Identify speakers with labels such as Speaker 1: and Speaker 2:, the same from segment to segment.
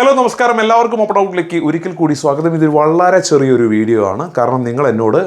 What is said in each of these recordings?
Speaker 1: Hello നമസ്കാരം. എല്ലാവർക്കും open ഔട്ടിലേക്ക് ഒരിക്കൽ കൂടി സ്വാഗതം. ഇതൊരു വളരെ ചെറിയൊരു വീഡിയോ ആണ്. കാരണം നിങ്ങൾ എന്നോട്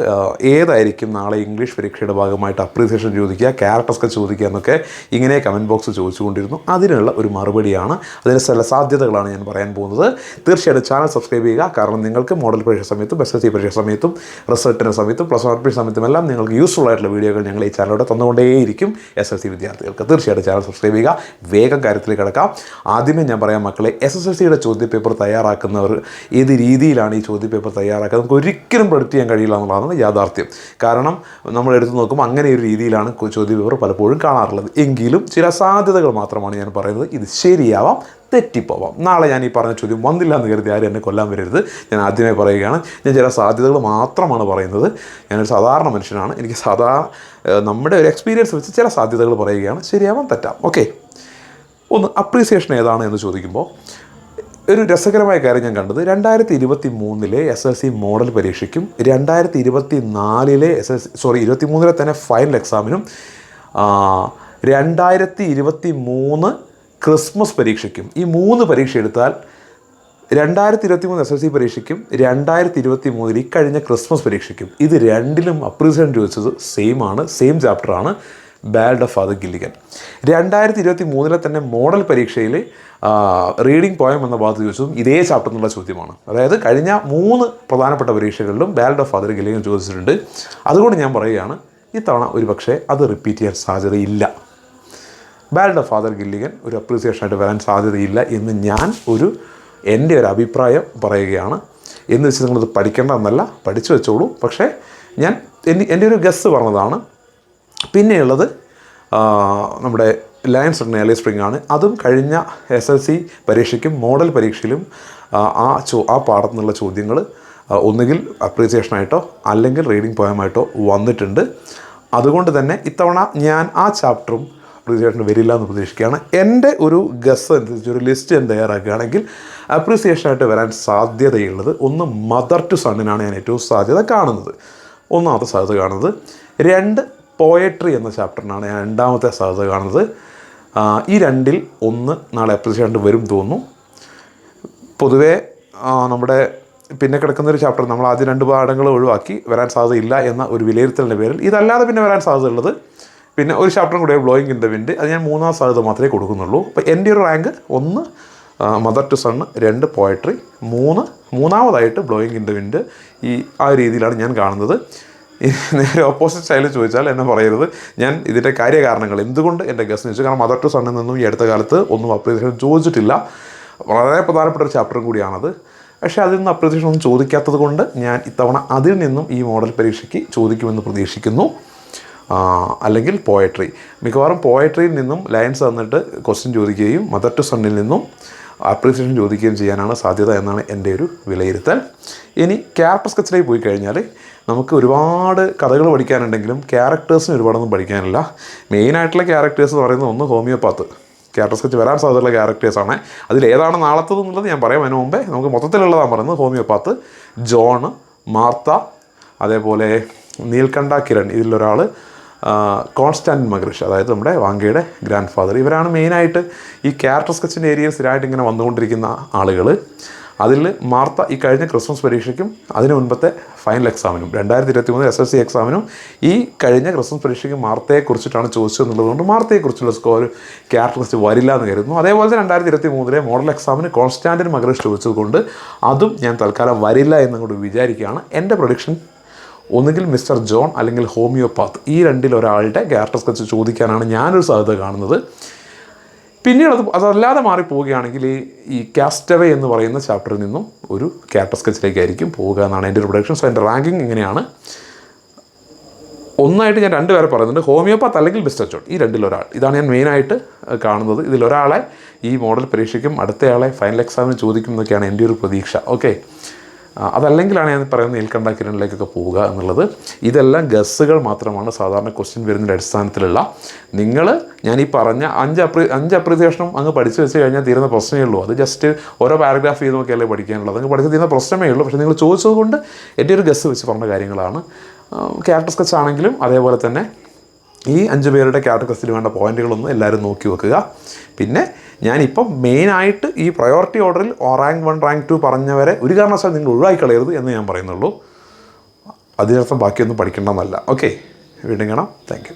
Speaker 1: ഏതായിരിക്കും നാളെ ഇംഗ്ലീഷ് പരീക്ഷയുടെ ഭാഗമായിട്ട് അപ്രീസിയേഷൻ ചോദിക്കുക ക്യാരക്ടർസൊക്കെ ചോദിക്കുക എന്നൊക്കെ ഇങ്ങനെ കമന്റ് ബോക്സ് ചോദിച്ചുകൊണ്ടിരുന്നു. അതിനുള്ള ഒരു മറുപടിയാണ്. അതിന് ചില സാധ്യതകളാണ് ഞാൻ പറയാൻ പോകുന്നത്. തീർച്ചയായിട്ടും ചാനൽ സബ്സ്ക്രൈബ് ചെയ്യുക. കാരണം നിങ്ങൾക്ക് മോഡൽ പരീക്ഷ സമയത്തും എസ് എസ് സി പരീക്ഷ സമയത്തും റിസൾട്ടിന്റെ സമയത്തും പ്ലസ് വൺ പരീക്ഷ സമയത്തും എല്ലാം നിങ്ങൾക്ക് യൂസ്ഫുൾ ആയിട്ടുള്ള വീഡിയോകൾ ഞങ്ങൾ ഈ ചാനലിലൂടെ തന്നുകൊണ്ടേയിരിക്കും. എസ് എസ് സി വിദ്യാർത്ഥികൾക്ക് തീർച്ചയായിട്ടും ചാനൽ സബ്സ്ക്രൈബ് ചെയ്യുക. വേഗം കാര്യത്തിലേക്ക് കിടക്കാം. ആദ്യമേ ഞാൻ പറയാം മക്കളെ എസ് എസ് എൽ സിയുടെ ചോദ്യപേപ്പർ തയ്യാറാക്കുന്നവർ ഏത് രീതിയിലാണ് ഈ ചോദ്യപേപ്പർ തയ്യാറാക്കുക നമുക്ക് ഒരിക്കലും പ്രൊഡക്റ്റ് ചെയ്യാൻ കഴിയില്ല എന്നുള്ളതാണ് യാഥാർത്ഥ്യം. കാരണം നമ്മൾ എടുത്തു നോക്കുമ്പോൾ അങ്ങനെ ഒരു രീതിയിലാണ് ചോദ്യപേപ്പർ പലപ്പോഴും കാണാറുള്ളത്. എങ്കിലും ചില സാധ്യതകൾ മാത്രമാണ് ഞാൻ പറയുന്നത്. ഇത് ശരിയാവാം തെറ്റിപ്പോവാം. നാളെ ഞാൻ ഈ പറഞ്ഞ ചോദ്യം വന്നില്ല എന്ന് കരുതി ആരും എന്നെ കൊല്ലാൻ വരരുത്. ഞാൻ ആദ്യമേ പറയുകയാണ് ഞാൻ ചില സാധ്യതകൾ മാത്രമാണ് പറയുന്നത്. ഞാനൊരു സാധാരണ മനുഷ്യനാണ്. എനിക്ക് സാധാ നമ്മുടെ ഒരു എക്സ്പീരിയൻസ് വെച്ച് ചില സാധ്യതകൾ പറയുകയാണ്. ശരിയാവാം തെറ്റാം. ഓക്കെ ഒന്ന് അപ്രീസിയേഷൻ ഏതാണ് എന്ന് ചോദിക്കുമ്പോൾ ഒരു രസകരമായ കാര്യം ഞാൻ കണ്ടത്. രണ്ടായിരത്തി ഇരുപത്തി മൂന്നിലെ എസ് എൽ സി മോഡൽ പരീക്ഷയ്ക്കും രണ്ടായിരത്തി ഇരുപത്തി നാലിലെ എസ് എൽ സി സോറി ഇരുപത്തി മൂന്നിലെ തന്നെ ഫൈനൽ എക്സാമിനും രണ്ടായിരത്തി ഇരുപത്തി മൂന്ന് ക്രിസ്മസ് പരീക്ഷയ്ക്കും. ഈ മൂന്ന് പരീക്ഷ എടുത്താൽ രണ്ടായിരത്തി ഇരുപത്തി മൂന്ന് എസ് എൽ സി പരീക്ഷയ്ക്കും രണ്ടായിരത്തി ഇരുപത്തി മൂന്നിൽ ഈ കഴിഞ്ഞ ക്രിസ്മസ് പരീക്ഷയ്ക്കും. ഇത് രണ്ടിലും അപ്രീസിഡന്റ് ചോദിച്ചത് സെയിം ആണ് സെയിം ചാപ്റ്ററാണ് ബാൽഡ് ഓഫ് ഫാദർ ഗില്ലിഗൻ രണ്ടായിരത്തി ഇരുപത്തി മൂന്നിലെ തന്നെ മോഡൽ പരീക്ഷയിൽ റീഡിംഗ് പോയം എന്ന ഭാഗത്ത് ചോദിച്ചതും ഇതേ ചാപ്റ്റർ എന്നുള്ള ചോദ്യമാണ്. അതായത് കഴിഞ്ഞ മൂന്ന് പ്രധാനപ്പെട്ട പരീക്ഷകളിലും ബാലഡ് ഓഫ് ഫാദർ ഗില്ലിഗൻ ചോദിച്ചിട്ടുണ്ട്. അതുകൊണ്ട് ഞാൻ പറയുകയാണ് ഇത്തവണ ഒരു പക്ഷേ അത് റിപ്പീറ്റ് ചെയ്യാൻ സാധ്യതയില്ല. ബാലഡ് ഓഫ് ഫാദർ ഗില്ലിഗൻ ഒരു അപ്രീസിയേഷൻ ആയിട്ട് വരാൻ സാധ്യതയില്ല എന്ന് ഞാൻ ഒരു എന്റെ ഒരു അഭിപ്രായം പറയുകയാണ്. എന്ന് വെച്ച് നിങ്ങളത് പഠിക്കേണ്ടതെന്നല്ല പഠിച്ചു വെച്ചോളൂ. പക്ഷേ ഞാൻ എന്റെ ഒരു ഗസ് പറഞ്ഞതാണ്. പിന്നെയുള്ളത് നമ്മുടെ ഇൻ ഏർലി സ്പ്രിംഗ് ആണ്. അതും കഴിഞ്ഞ എസ് എൽ സി പരീക്ഷയ്ക്കും മോഡൽ പരീക്ഷയിലും ആ, ആ ചോ ആ പാഠത്തു നിന്നുള്ള ചോദ്യങ്ങൾ ഒന്നുകിൽ അപ്രീസിയേഷനായിട്ടോ അല്ലെങ്കിൽ റീഡിംഗ് പോയമായിട്ടോ വന്നിട്ടുണ്ട്. അതുകൊണ്ട് തന്നെ ഇത്തവണ ഞാൻ ആ ചാപ്റ്ററും അപ്രീസിയേഷൻ വരില്ല എന്ന് പ്രതീക്ഷിക്കുകയാണ്. എന്റെ ഒരു ഗസ് അനുസരിച്ച് ഒരു ലിസ്റ്റ് ഞാൻ തയ്യാറാക്കുകയാണെങ്കിൽ അപ്രീസിയേഷനായിട്ട് വരാൻ സാധ്യതയുള്ളത് ഒന്ന് മദർ ടു സണ്ണിനാണ് ഞാൻ ഏറ്റവും സാധ്യത കാണുന്നത്. ഒന്നാമത്തെ സാധ്യത കാണുന്നത് രണ്ട് പോയട്രി എന്ന ചാപ്റ്ററിനാണ് ഞാൻ രണ്ടാമത്തെ സാധ്യത കാണുന്നത്. ഈ രണ്ടിൽ ഒന്ന് നാളെ അപ്രീസിയേഷൻ വരും തോന്നുന്നു. പൊതുവേ നമ്മുടെ പിന്നെ കിടക്കുന്ന ഒരു ചാപ്റ്റർ നമ്മൾ ആദ്യം രണ്ട് പാഠങ്ങൾ ഒഴിവാക്കി വരാൻ സാധ്യതയില്ല എന്ന ഒരു വിലയിരുത്തലിന്റെ പേരിൽ. ഇതല്ലാതെ പിന്നെ വരാൻ സാധ്യതയുള്ളത് പിന്നെ ഒരു ചാപ്റ്ററും കൂടെ ബ്ലോയിങ് ഇൻ ദ വിൻഡ് അത് ഞാൻ മൂന്നാം സാധ്യത മാത്രമേ കൊടുക്കുന്നുള്ളൂ. അപ്പോൾ എന്റെ ഒരു റാങ്ക് ഒന്ന് മദർ ടു സൺ രണ്ട് പോയട്രി മൂന്ന് മൂന്നാമതായിട്ട് ബ്ലോയിങ് ഇൻ ദ വിൻഡ് ഈ ആ രീതിയിലാണ് ഞാൻ കാണുന്നത്. നേരെ ഓപ്പോസിറ്റ് സ്റ്റൈലിൽ ചോദിച്ചാൽ എന്നെ പറയരുത്. ഞാൻ ഇതിന്റെ കാര്യകാരണങ്ങൾ എന്തുകൊണ്ട് എന്റെ ഗസ്റ്റ് ചോദിച്ചു കാരണം മദർ ടു സണ്ണിൽ നിന്നും ഈ അടുത്ത കാലത്ത് ഒന്നും അപ്രീസിയേഷൻ ചോദിച്ചിട്ടില്ല. വളരെ പ്രധാനപ്പെട്ട ഒരു ചാപ്റ്ററും കൂടിയാണത്. പക്ഷേ അതിൽ നിന്ന് അപ്രീസിയേഷൻ ഒന്നും ചോദിക്കാത്തത് കൊണ്ട് ഞാൻ ഇത്തവണ അതിൽ നിന്നും ഈ മോഡൽ പരീക്ഷയ്ക്ക് ചോദിക്കുമെന്ന് പ്രതീക്ഷിക്കുന്നു. അല്ലെങ്കിൽ പോയട്രി മിക്കവാറും പോയട്രിയിൽ നിന്നും ലയൻസ് തന്നിട്ട് ക്വസ്റ്റ്യൻ ചോദിക്കുകയും മദർ ടു സണ്ണിൽ നിന്നും അപ്രീസിയേഷൻ ചോദിക്കുകയും ചെയ്യാനാണ് സാധ്യത എന്നാണ് എന്റെ ഒരു വിലയിരുത്തൽ. ഇനി ക്യാരക്ടർ സ്കെച്ചിലേക്ക് പോയി കഴിഞ്ഞാൽ നമുക്ക് ഒരുപാട് കഥകൾ പഠിക്കാനുണ്ടെങ്കിലും ക്യാരക്ടേഴ്സിന് ഒരുപാടൊന്നും പഠിക്കാനില്ല. മെയിനായിട്ടുള്ള ക്യാരക്ടേഴ്സ് എന്ന് പറയുന്നത് ഒന്ന് ഹോമിയോപാത്ത്. ക്യാരക്ടർ സ്കെച്ച് വരാൻ സാധ്യതയുള്ള ക്യാരക്ടേഴ്സാണ്. അതിലേതാണ് നാളത്തത് എന്നുള്ളത് ഞാൻ പറയാം. അതിന് മുമ്പേ നമുക്ക് മൊത്തത്തിലുള്ളതാണ് പറയുന്നത് ഹോമിയോപാത്ത് ജോൺ മാർത്ത അതേപോലെ നീൽകണ്ഠ കിരൺ. ഇതിലൊരാൾ കോൺസ്റ്റാന്റ് മഗ്രിഷ് അതായത് നമ്മുടെ വാങ്കയുടെ ഗ്രാൻഡ് ഫാദർ ഇവരാണ് മെയിനായിട്ട് ഈ ക്യാരക്ടർ സ്കെച്ചിന്റെ ഏരിയയിൽ സ്ഥിരമായിട്ട് ഇങ്ങനെ വന്നുകൊണ്ടിരിക്കുന്ന ആളുകൾ അതിൽ മാർത്ത ഈ കഴിഞ്ഞ ക്രിസ്മസ് പരീക്ഷയ്ക്കും അതിന് മുൻപത്തെ ഫൈനൽ എക്സാമിനും രണ്ടായിരത്തി ഇരുപത്തി മൂന്ന് എസ് എസ് സി എക്സാമിനും ഈ കഴിഞ്ഞ ക്രിസ്മസ് പരീക്ഷയ്ക്ക് മാർത്തയെക്കുറിച്ചിട്ടാണ് ചോദിച്ചത് എന്നുള്ളതുകൊണ്ട് മാർത്തയെക്കുറിച്ചുള്ള സ്കോർ ക്യാരക്ടർ ലിസ്റ്റ് വരില്ല എന്ന് കരുതുന്നു. അതേപോലെ തന്നെ രണ്ടായിരത്തി ഇരുപത്തി മൂന്നിലെ മോഡൽ എക്സാമിന് കോൺസ്റ്റാന്റിൻ മഗ്രസ് ചോദിച്ചതുകൊണ്ട് അതും ഞാൻ തൽക്കാലം വരില്ല എന്നുകൊണ്ട് വിചാരിക്കുകയാണ്. എന്റെ പ്രൊഡിക്ഷൻ ഒന്നുകിൽ മിസ്റ്റർ ജോൺ അല്ലെങ്കിൽ ഹോമിയോപാത്ത് ഈ രണ്ടിൽ ഒരാളുടെ ക്യാരക്ടർ സ്കെച്ച് ചോദിക്കാനാണ് ഞാനൊരു സാധ്യത കാണുന്നത്. പിന്നീട് അത് അതല്ലാതെ മാറിപ്പോവുകയാണെങ്കിൽ ഈ- ഈ കാസ്റ്റവേ എന്ന് പറയുന്ന ചാപ്റ്ററിൽ നിന്നും ഒരു ക്യാരക്ടർ സ്കെച്ചിലേക്കായിരിക്കും പോവുക എന്നാണ് എന്റെ ഒരു പ്രൊഡക്ഷൻ സോ എന്റെ റാങ്കിങ് ഇങ്ങനെയാണ്. ഒന്നായിട്ട് ഞാൻ രണ്ട് പേരെ പറയുന്നുണ്ട്. ഹോമിയോപാത്ത് അല്ലെങ്കിൽ മിസ്റ്റർ ജോൺ ഈ രണ്ടിലൊരാൾ ഇതാണ് ഞാൻ മെയിനായിട്ട് കാണുന്നത്. ഇതിലൊരാളെ ഈ മോഡൽ പരീക്ഷയ്ക്കും അടുത്തയാളെ ഫൈനൽ എക്സാമിന് ചോദിക്കും എന്നൊക്കെയാണ് എന്റെ ഒരു പ്രതീക്ഷ. ഓക്കെ അതല്ലെങ്കിലാണ് ഞാൻ പറയുന്നത് നീൽക്കണ്ട കിരണിലേക്കൊക്കെ പോവുക എന്നുള്ളത്. ഇതെല്ലാം ഗസ്സുകൾ മാത്രമാണ്. സാധാരണ ക്വസ്റ്റ്യൻ വരുന്നതിന്റെ അടിസ്ഥാനത്തിലുള്ള. നിങ്ങൾ ഞാൻ ഈ പറഞ്ഞ അഞ്ച് അപ്രീ അഞ്ച് അപ്രീസിയേഷനും അങ്ങ് പഠിച്ചു വെച്ച് കഴിഞ്ഞാൽ തീരുന്ന പ്രശ്നമേ ഉള്ളൂ. അത് ജസ്റ്റ് ഓരോ പാരഗ്രാഫ് ചെയ്ത് നോക്കിയാലേ പഠിക്കാനുള്ളത്. അങ്ങ് പഠിച്ച് തീരുന്ന പ്രശ്നമേ ഉള്ളൂ. പക്ഷേ നിങ്ങൾ ചോദിച്ചത് കൊണ്ട് എന്റെ ഒരു ഗസ് വെച്ച് പറഞ്ഞ കാര്യങ്ങളാണ്. ക്യാരക്ടർ സ്കെച്ച് ആണെങ്കിലും അതേപോലെ തന്നെ ഈ അഞ്ച് പേരുടെ ക്യാരക്ടർ സ്കെച്ചിന് വേണ്ട പോയിന്റുകളൊന്നും എല്ലാവരും നോക്കി വെക്കുക. പിന്നെ ഞാനിപ്പം മെയിനായിട്ട് ഈ പ്രയോറിറ്റി ഓർഡറിൽ റാങ്ക് വൺ റാങ്ക് ടു പറഞ്ഞവരെ ഒരു കാരണവശാലും നിങ്ങൾ ഒഴിവാക്കിക്കളയരുത് എന്ന് ഞാൻ പറയുന്നുള്ളൂ. അതിനർത്ഥം ബാക്കിയൊന്നും പഠിക്കണമെന്നല്ല ഓക്കെ വീണ്ടും കാണാം. താങ്ക്